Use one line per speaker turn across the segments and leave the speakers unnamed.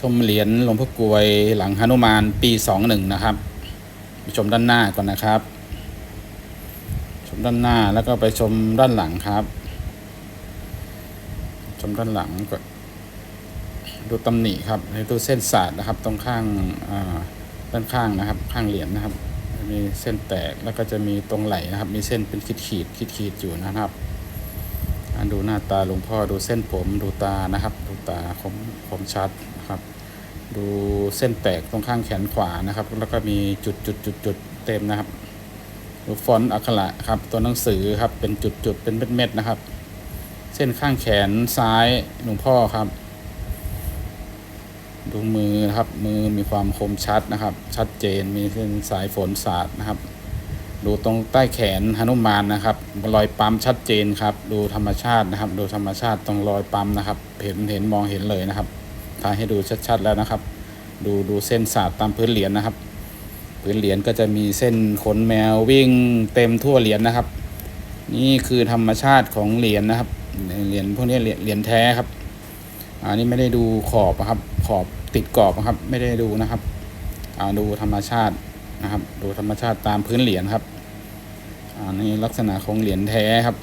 ชมเหรียญหลวงพ่อกลวยหลังหนุมานปีสองหนึ่งนะครับไปชมด้านหน้าก่อนนะครับ ชมด้านหน้าแล้วก็ไปชมด้านหลังครับ ชมด้านหลังก็ดูตำหนิครับในตัวเส้นศาสตร์นะครับ ตรงข้างอ่าด้านข้างนะครับ ข้างเหรียญนะครับ มีเส้นแตกแล้วก็จะมีตรงไหลนะครับ มีเส้นเป็นขีดขีดขีดขีดอยู่นะครับ ดูหน้าตาหลวงพ่อดูเส้นผมดูตานะครับ ดูตาคมคมชัดนะครับ ดูเส้นแตกตรงข้างแขนขวานะครับ แล้วก็มีจุดจุดจุดจุดเต็มนะครับดูฟอนต์อักขระครับตัวหนังสือครับเป็นจุดจุดเป็นเม็ดเม็ดนะครับ เส้นข้างแขนซ้ายหลวงพ่อครับ ดูมือนะครับมือมีความคมชัดนะครับ ชัดเจนมีเส้นสายฝนสาดนะครับ ดูตรงใต้แขนหนุมานนะครับรอยปั๊มชัดเจนครับ ดูธรรมชาตินะครับ ดูธรรมชาติตรงรอยปั๊มนะครับ เห็นเห็นมองเห็นเลยนะครับถ่ายให้ดูชัดๆแล้วนะครับ ดูดูเส้นสาดตามพื้นเหรียญนะครับ พื้นเหรียญก็จะมีเส้นขนแมววิ่งเต็มทั่วเหรียญนะครับ นี่คือธรรมชาติของเหรียญนะครับเหรียญพวกนี้เหรียญแท้ครับอันนี้ไม่ได้ดูขอบนะครับ ขอบติดกรอบนะครับ ไม่ได้ดูนะครับอ่าดูธรรมชาติ นะครับ ดูธรรมชาติตามพื้นเหรียญครับอันนี้ลักษณะของเหรียญแท้ครับ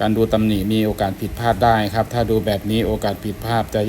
การดูตำหนิมีโอกาสผิดพลาดได้ครับ ถ้าดูแบบนี้โอกาสผิดพลาดจะ